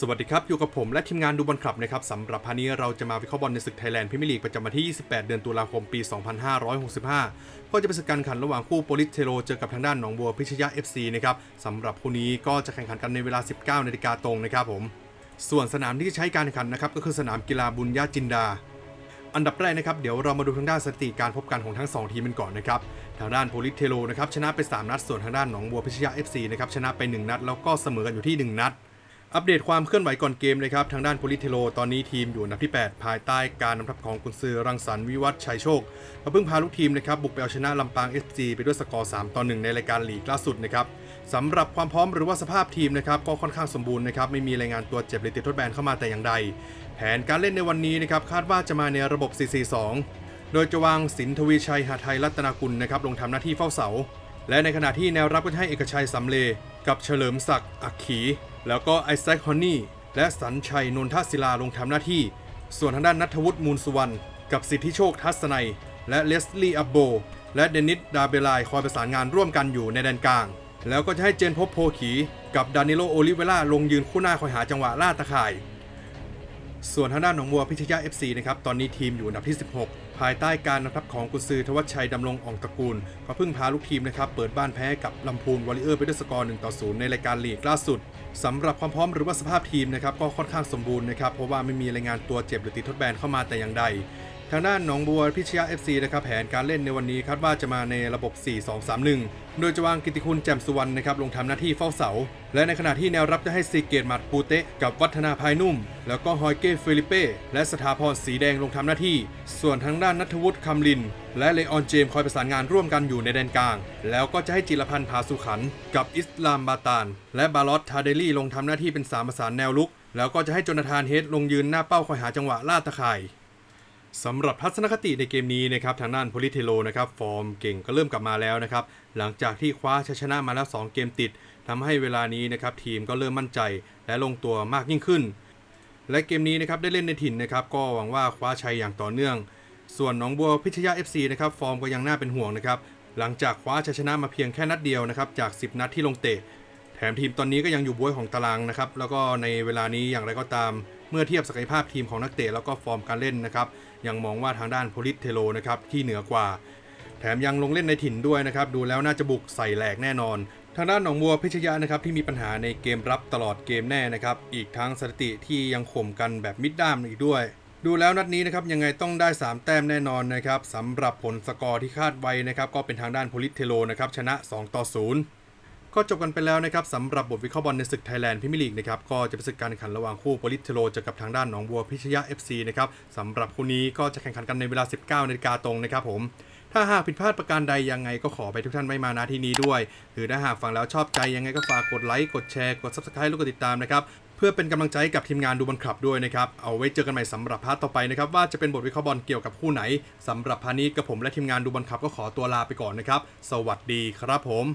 สวัสดีครับ อยู่กับผมและทีมงานดูบอลคลับนะครับสำหรับพานี้เราจะมาวิเคราะห์บอลในศึกไทยแลนด์พรีเมียร์ลีกประจำวันที่ 28 เดือนตุลาคมปี 2565 ก็จะเป็นศึกการแข่งขันระหว่างคู่โปลิสเทโรเจอกับทางด้านหนองบัวพิชยะ FC นะครับสำหรับคู่นี้ก็จะแข่งขันกันในเวลา 19นาฬิกาตรงนะครับผม ส่วนสนามที่ใช้การแข่งขันนะครับก็คือสนามกีฬาบุญญาจินดาอันดับแรกนะครับเดี๋ยวเรามาดูทางด้านสถิติการพบกันของทั้ง 2 ทีมกันก่อนนะครับทางด้านโพลิสเทโรนะครับชนะไป 3 นัดส่วนทางด้านหนองบัวพิชยะ FC นะครับชนะไป 1 นัด แล้วก็เสมอกันอยู่ที่ 1 นัด อัปเดตความเคลื่อนไหวก่อนเกมเลยครับทางด้านโพลิเทโรตอนนี้ทีมอยู่อันดับที่ 8 ภายใต้การนำทัพของกุนซือรังสรรค์วิวัฒน์ชัยโชคมาเพิ่งพาลูกทีมนะครับบุกไปเอาชนะลำปาง FC ไปด้วยสกอร์ 3 ต่อ 1 ในรายการลีกล่าสุดนะครับสำหรับความพร้อมหรือว่าสภาพทีมนะครับก็ค่อนข้างสมบูรณ์นะครับไม่มีรายงานตัวเจ็บหรือติดทดแบนเข้ามาแต่อย่างใด แผนการเล่นในวันนี้นะครับคาดว่าจะมาในระบบ 4-4-2 โดยจะวางสินทวีชัยหาไทยรัตนากุลนะครับลงทำหน้าที่เฝ้าเสา และในขณะที่แนวรับก็จะให้เอกชัยสำเลกับเฉลิมศักดิ์อักขี แล้วก็ไอแซคฮอนนี่และสันชัยนนทศิลาลงทำหน้าที่ ส่วนทางด้านนัทวุฒิมูลสุวรรณกับสิทธิโชคทัศนัย และเลสลี่อับโบ และเดนิสดาเบลายคอยประสานงานร่วมกันอยู่ในแดนกลาง แล้วก็จะให้เจนพบโพขี กับดานิโลโอลิเวล่าลงยืนคู่หน้าคอยหาจังหวะล่าตะข่าย ส่วนทางด้านหนองบัวพิชยะ FC นะครับตอนนี้ทีมอยู่อันดับที่ 16 ภายใต้การนำทัพของกุซือทวัชชัยดำรงอ่องตระกูล ก็เพิ่งพาลูกทีมนะครับเปิดบ้านแพ้กับลำพูนวอริเออร์ไปด้วยสกอร์1ต่อ0ในรายการลีกล่าสุดสำหรับความพร้อมหรือว่าสภาพทีมนะครับก็ค่อนข้างสมบูรณ์นะครับเพราะว่าไม่มีรายงานตัวเจ็บหรือติดทดแบนเข้ามาแต่อย่างใด ทางด้านหนองบัวพิชยะ FC นะครับแผนการเล่นในวันนี้คาดว่าจะมาในระบบ 4-2-3-1 โดยจะวางกิติคุณแจ่มสุวรรณนะครับลงทำหน้าที่เฝ้าเสา และในขณะที่แนวรับจะให้ซีเกตมัดปูเตะกับวัฒนาภายนุ่ม แล้วก็ฮอยเก้เฟลิเป้และสถาพรสีแดงลงทำหน้าที่ ส่วนทางด้านนัทวุฒิคำลิน และเลออนเจมคอยประสานงานร่วมกันอยู่ในแดนกลาง แล้วก็จะให้จิรพันธ์ผาสุขัน กับอิสลามบาตานและบาลอตทาเดลี่ลงทำหน้าที่เป็นสามประสานแนวลุก แล้วก็จะให้จนาธานเฮดลงยืนหน้าเป้าคอยหาจังหวะล่าตะข่าย สำหรับทัศนคติในเกมนี้นะครับทางด้านโพลิเทโลนะครับฟอร์มเก่งก็เริ่มกลับมาแล้วนะครับหลังจากที่คว้าชัยชนะมาแล้ว 2 เกมติดทำให้เวลานี้นะครับทีมก็เริ่มมั่นใจและลงตัวมากยิ่งขึ้น และเกมนี้นะครับได้เล่นในถิ่นนะครับก็หวังว่าคว้าชัยอย่างต่อเนื่อง ส่วนหนองบัวพิชยา FC นะครับฟอร์มก็ยังน่าเป็นห่วงนะครับหลังจากคว้าชัยชนะมาเพียงแค่นัดเดียวนะครับจาก 10 นัดที่ลงเตะ แถมทีมตอนนี้ก็ยังอยู่บวยของตารางนะครับแล้วก็ในเวลานี้อย่างไรก็ตาม เมื่อเทียบศักยภาพทีมของนักเตะแล้วก็ฟอร์มการเล่นนะครับยังมองว่าทางด้านโพลิสเทโลนะครับที่เหนือกว่า แถมยังลงเล่นในถิ่นด้วยนะครับดูแล้วน่าจะบุกใส่แหลกแน่นอน ทางด้านหนองบัวพิชยะนะครับที่มีปัญหาในเกมรับตลอดเกมแน่นะครับอีกทั้งสถิติที่ยังข่มกันแบบมิดด้ามอีกด้วยดูแล้วนัดนี้นะครับยังไงต้องได้ 3 แต้มแน่นอนนะครับสำหรับผลสกอร์ที่คาดไว้นะครับก็เป็นทางด้านโพลิสเทโลนะครับชนะ 2 ต่อ 0 ก็จบกันไปแล้วนะครับสำหรับบทวิเคราะห์บอลในศึกไทยแลนด์พรีเมียร์ลีกนะครับก็จะเป็นศึกการแข่งขันระหว่างคู่โปลิสเทโรเจอกับทางด้านหนองบัวพิชยะ FC นะครับสำหรับคู่นี้ก็จะแข่งขันกันในเวลา 19นาฬิกาตรงนะครับผมถ้าหากผิดพลาดประการใดยังไงก็ขอไปทุกท่านไม่มาณที่นี้ด้วย หรือถ้าหากฟังแล้วชอบใจยังไงก็ฝากกดไลค์กดแชร์กด subscribe แล้วก็ติดตามนะครับเพื่อเป็นกำลังใจกับทีมงานดูบอลคลับด้วยนะครับ เอาไว้เจอกันใหม่สำหรับพาร์ทต่อไปนะครับ ว่าจะเป็นบทวิเคราะห์บอลเกี่ยวกับคู่ไหนสำหรับพาร์ทนี้กับผมและทีมงานดูบอลคลับก็ขอตัวลาไปก่อนนะครับ สวัสดีครับผม